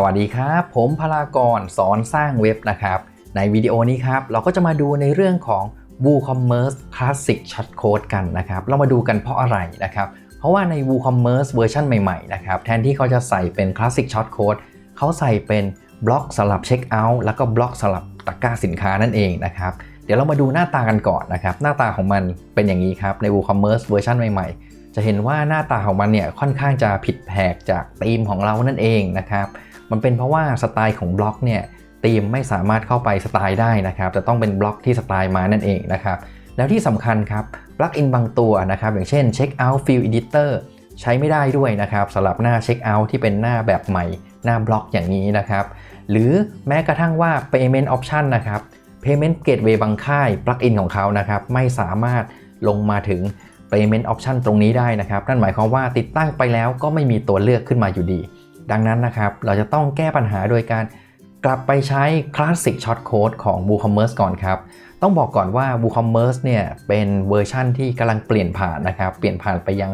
สวัสดีครับ ผมพลากรสอนสร้างเว็บนะครับ ในวิดีโอนี้ครับ เราก็จะมาดูในเรื่องของ WooCommerce Classic Short Code กันนะครับ เรามาดูกันเพราะอะไรนะครับ เพราะว่าใน WooCommerce เวอร์ชันใหม่ๆนะครับ แทนที่เขาจะใส่เป็น Classic Short Code เขาใส่เป็นบล็อกสำหรับเช็คเอาท์แล้วก็บล็อกสำหรับตะกร้าสินค้านั่นเองนะครับ เดี๋ยวเรามาดูหน้าตากันก่อนนะครับ หน้าตาของมันเป็นอย่างนี้ครับใน WooCommerce เวอร์ชันใหม่ๆ จะเห็นว่าหน้าตาของมันเนี่ยค่อนข้างจะผิดแผกจากธีมของเรานั่นเองนะครับ มันเป็นเพราะว่าสไตล์ของบล็อกเนี่ยธีมไม่สามารถเข้าไปสไตล์ได้นะครับจะต้องเป็นบล็อกที่สไตล์มานั่นเองนะครับแล้วที่สำคัญครับปลั๊กอินบางตัวนะครับอย่างเช่น Checkout Field Editor ใช้ไม่ได้ด้วยนะครับสำหรับหน้า Checkout ที่เป็นหน้าแบบใหม่ หน้าบล็อกอย่างนี้นะครับ หรือแม้กระทั่งว่า Payment Option นะครับ Payment Gateway บางค่ายปลั๊กอินของเขานะครับไม่สามารถลงมาถึง Payment Option ตรงนี้ได้นะครับ นั่นหมายความว่าติดตั้งไปแล้วก็ไม่มีตัวเลือกขึ้นมาอยู่ดี ดังนั้นนะครับ เราจะต้องแก้ปัญหาโดยการกลับไปใช้ Classic Short Code ของ WooCommerce ก่อนครับ ต้องบอกก่อนว่า WooCommerce เนี่ยเป็นเวอร์ชั่นที่กำลังเปลี่ยนผ่านนะครับ เปลี่ยนผ่านไปยัง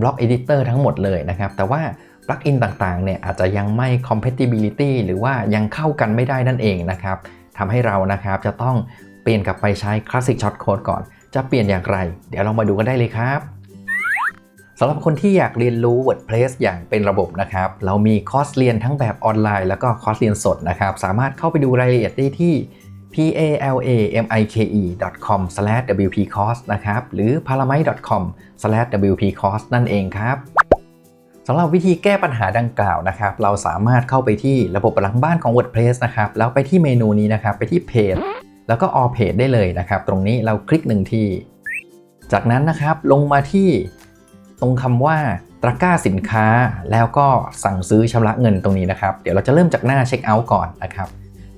Block Editor ทั้งหมดเลยนะครับ แต่ว่าปลั๊กอินต่างๆ เนี่ยอาจจะยังไม่ compatibility หรือว่ายังเข้ากันไม่ได้นั่นเองนะครับทำให้เรานะครับจะต้องเปลี่ยนกลับไปใช้ Classic Short Code ก่อน จะเปลี่ยนอย่างไร เดี๋ยวเรามาดูกันได้เลยครับ สำหรับคนที่อยากเรียนรู้ WordPress อย่างเป็นระบบนะครับ เรามีคอร์สเรียนทั้งแบบออนไลน์แล้วก็คอร์สเรียนสดนะครับ สามารถเข้าไปดูรายละเอียดได้ที่ palamike.com/wpcourse นะครับ หรือ palamite.com/wpcourse นั่นเองครับสำหรับวิธีแก้ปัญหาดังกล่าวนะครับ เราสามารถเข้าไปที่ระบบหลังบ้านของ WordPress นะครับ แล้วไปที่เมนูนี้นะครับ ไปที่เพจแล้วก็ all page ได้เลยนะครับ ตรงนี้เราคลิกหนึ่งที จากนั้นนะครับลงมาที่ ตรงคำว่าตะกร้าสินค้าแล้วก็สั่งซื้อชำระเงินตรงนี้นะครับ เดี๋ยวเราจะเริ่มจากหน้าเช็คเอาท์ก่อนนะครับ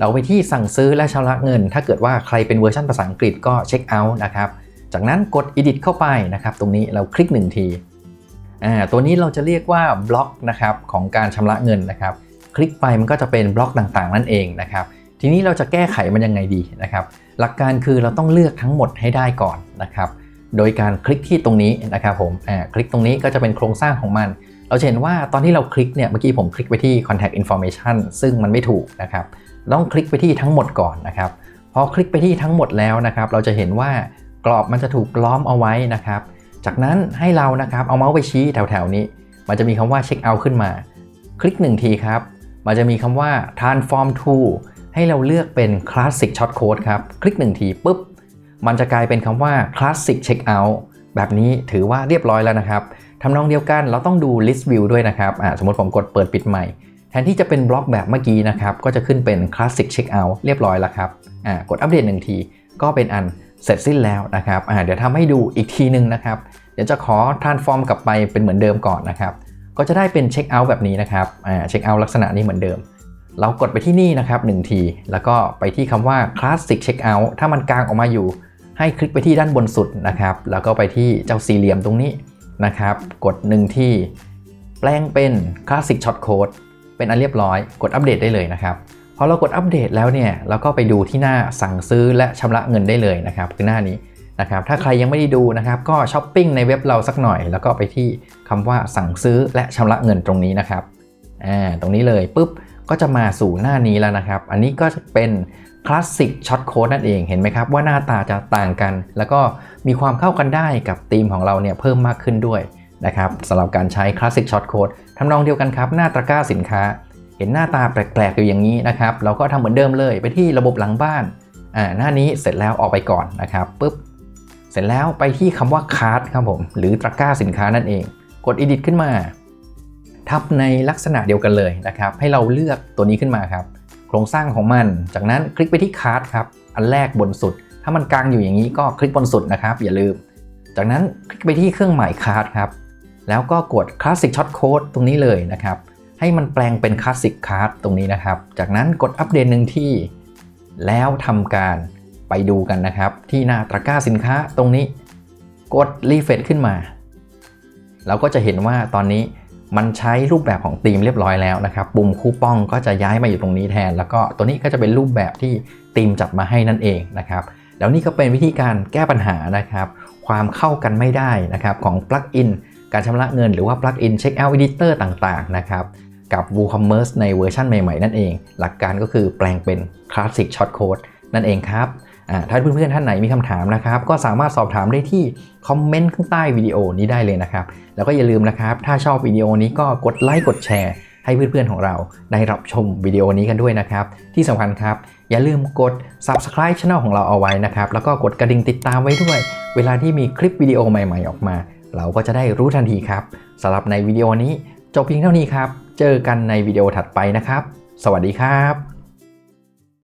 เราไปที่สั่งซื้อและชำระเงิน ถ้าเกิดว่าใครเป็นเวอร์ชันภาษาอังกฤษก็เช็คเอาท์นะครับ จากนั้นกด edit เข้าไปนะครับ ตรงนี้เราคลิก1ทีอ่าตัวนี้เราจะเรียกว่าบล็อกนะครับของการชำระเงินนะครับ คลิกไปมันก็จะเป็นบล็อกต่างๆ นั่นเองนะครับ ทีนี้เราจะแก้ไขมันยังไงดีนะครับ หลักการคือเราต้องเลือกทั้งหมดให้ได้ก่อนนะครับ โดยการคลิกที่ตรงนี้นะครับผมคลิกตรงนี้ก็จะเป็นโครงสร้างของมัน เราจะเห็นว่าตอนที่เราคลิกเนี่ยเมื่อกี้ผมคลิกไปที่ contact information ซึ่งมันไม่ถูกนะครับต้องคลิกไปที่ทั้งหมดก่อนนะครับพอคลิกไปที่ทั้งหมดแล้วนะครับเราจะเห็นว่ากรอบมันจะถูกล้อมเอาไว้นะครับ จากนั้นให้เรานะครับเอาเมาส์ไปชี้แถวๆนี้ มันจะมีคำว่า check out ขึ้นมา คลิก1ทีครับ มันจะมีคำว่า transform to ให้เราเลือกเป็น classic short code ครับ คลิก1ทีปุ๊บ มันจะกลายเป็นคำว่า classic checkout แบบนี้ถือว่าเรียบร้อยแล้วนะครับทำนองเดียวกันเราต้องดู list view ด้วยนะครับสมมติผมกดเปิดปิดใหม่ แทนที่จะเป็นบล็อกแบบเมื่อกี้นะครับ ก็จะขึ้นเป็น classic checkout เรียบร้อยแล้วครับกดอัปเดตหนึ่งที ก็เป็นอันเสร็จสิ้นแล้วนะครับเดี๋ยวทำให้ดูอีกทีนึงนะครับ เดี๋ยวจะขอ transform กลับไปเป็นเหมือนเดิมก่อนนะครับ ก็จะได้เป็น checkout แบบนี้นะครับเช็คเอาท์ลักษณะนี้เหมือนเดิมเรากดไปที่นี่นะครับ1ที แล้วก็ไปที่คำว่า classic checkout ถ้ามันกลางออกมาอยู่ ให้คลิกไปที่ด้านบนสุดนะครับ แล้วก็ไปที่เจ้าสี่เหลี่ยมตรงนี้นะครับ กด1ที่แปลงเป็น classic short code เป็นอันเรียบร้อย กดอัปเดตได้เลยนะครับพอเรากดอัปเดตแล้วเนี่ยเราก็ไปดูที่หน้าสั่งซื้อและชำระเงินได้เลยนะครับคือหน้านี้นะครับถ้าใครยังไม่ได้ดูนะครับก็ช้อปปิ้งในเว็บเราสักหน่อย แล้วก็ไปที่คำว่าสั่งซื้อและชำระเงินตรงนี้นะครับอ่าตรงนี้เลยปุ๊บก็จะมาสู่หน้านี้แล้วนะครับ อันนี้ก็จะเป็น คลาสสิกช็อตโค้ดนั่นเองเห็นไหมครับว่าหน้าตาจะต่างกัน แล้วก็มีความเข้ากันได้กับธีมของเราเนี่ยเพิ่มมากขึ้นด้วยนะครับสำหรับการใช้คลาสสิกช็อตโค้ดทำนองเดียวกันครับหน้าตะกร้าสินค้า เห็นหน้าตาแปลกๆอยู่อย่างนี้นะครับเราก็ทำเหมือนเดิมเลยไปที่ระบบหลังบ้านอ่าหน้านี้เสร็จแล้วออกไปก่อนนะครับปุ๊บเสร็จแล้วไปที่คำว่าคาร์ดครับผมหรือตะกร้าสินค้านั่นเอง กด edit ขึ้นมาทับในลักษณะเดียวกันเลยนะครับให้เราเลือกตัวนี้ขึ้นมาครับ โครงสร้างของมัน จากนั้นคลิกไปที่คาร์ดครับอันแรกบนสุด ถ้ามันกลางอยู่อย่างนี้ก็คลิกบนสุดนะครับ อย่าลืม จากนั้นคลิกไปที่เครื่องหมายคาร์ดครับแล้วก็กด Classic Short Code ตรงนี้เลยนะครับให้มันแปลงเป็น Classic Card ตรงนี้นะครับ จากนั้นกดอัปเดตหนึ่งที่ แล้วทำการไปดูกันนะครับ ที่หน้าตะกร้าสินค้าตรงนี้ กดรีเฟรชขึ้นมาเราก็จะเห็นว่าตอนนี้ มันใช้รูปแบบของธีมเรียบร้อยแล้วนะครับปุ่มคูปองก็จะย้ายมาอยู่ตรงนี้แทน แล้วก็ตัวนี้ก็จะเป็นรูปแบบที่ธีมจัดมาให้นั่นเองนะครับแล้วนี่ก็เป็นวิธีการแก้ปัญหานะครับ ความเข้ากันไม่ได้นะครับของปลั๊กอินการชำระเงินหรือว่าปลั๊กอินเช็คเอาท์ editor ต่างๆนะครับกับ WooCommerce ในเวอร์ชันใหม่ๆ นั่นเอง หลักการก็คือแปลงเป็น Classic Shortcode นั่นเองครับ ถ้าเพื่อนๆท่านไหนมีคำถามนะครับ ก็สามารถสอบถามได้ที่คอมเมนต์ข้างใต้วิดีโอนี้ได้เลยนะครับ แล้วก็อย่าลืมนะครับ ถ้าชอบวิดีโอนี้ก็กดไลค์กดแชร์ ให้เพื่อนๆของเราได้รับชมวิดีโอนี้กันด้วยนะครับ ที่สำคัญครับ อย่าลืมกด subscribe channel ของเราเอาไว้นะครับ แล้วก็กดกระดิ่งติดตามไว้ด้วย เวลาที่มีคลิปวิดีโอใหม่ๆออกมา เราก็จะได้รู้ทันทีครับสำหรับในวิดีโอนี้จบเพียงเท่านี้ครับ เจอกันในวิดีโอถัดไปนะครับ สวัสดีครับ